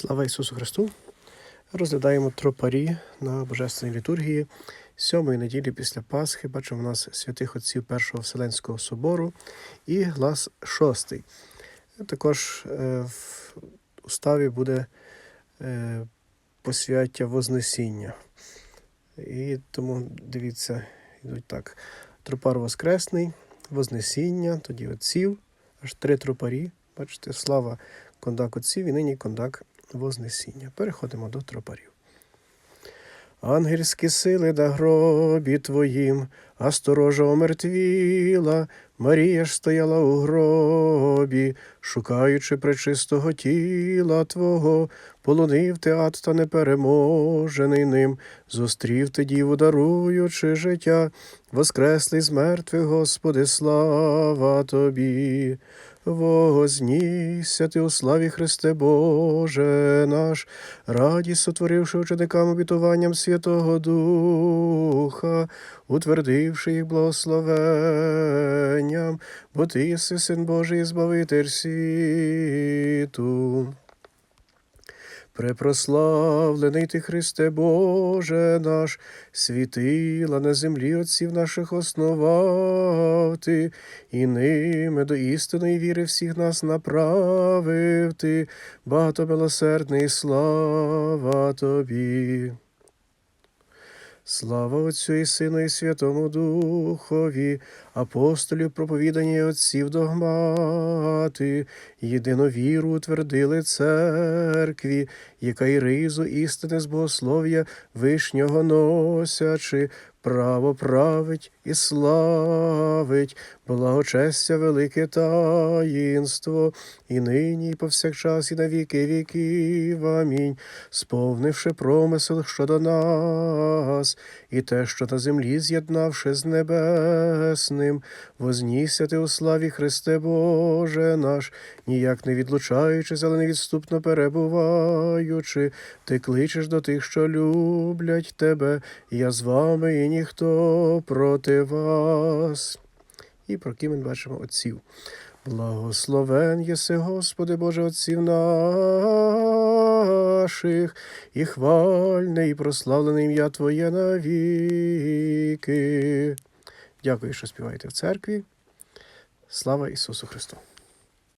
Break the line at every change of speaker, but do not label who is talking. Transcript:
Слава Ісусу Христу! Розглядаємо тропарі на Божественній літургії сьомої неділі після Пасхи. Бачимо у нас святих отців Першого Вселенського собору і глас шостий. Також е, в уставі буде е, посвяття Вознесіння. І тому дивіться, йдуть так: тропар Воскресний, Вознесіння, тоді отців, аж три тропарі. Бачите, слава кондак отців і нині кондак Вознесіння. Переходимо до тропарів. Ангельські сили да гробі твоїм, а сторожа омертвіла, Марія ж стояла у гробі, шукаючи пречистого тіла Твого, полонив ти ад та непереможений ним, зустрів ти діву, даруючи життя, воскреслий з мертвих, Господи, слава Тобі. Вознісся ти у славі Христе Боже наш, радість сотворивши ученикам обітуванням Святого Духа, утвердивши їх благословенням, бо ти єси Син Божий, збавитель світу. Препрославлений ти Христе Боже наш, світила на землі отців наших основав ти, і ними до істинної віри всіх нас направив ти, багатомилосердний слава тобі. Слава Отцю і Сину, і Святому Духові, апостолів проповідані отців догмати, єдину віру утвердили церкві, яка й ризу істини з богослов'я вишнього носячи, право править і славить, благочестя велике таїнство, і нині, і повсякчас, і на віки віків. Амінь. Сповнивши промисел щодо нас, і те, що на землі з'єднавши з небесним, вознісся ти у славі Христе Боже наш, ніяк не відлучаючись, але невідступно перебуваючи, ти кличеш до тих, що люблять тебе, я з вами, і ніхто проти вас. І про ким ми бачимо отців. Благословен єси, Господи Боже, отців наших, і хвальне, і прославлене ім'я Твоє навіки. Дякую, що співаєте в церкві. Слава Ісусу Христу!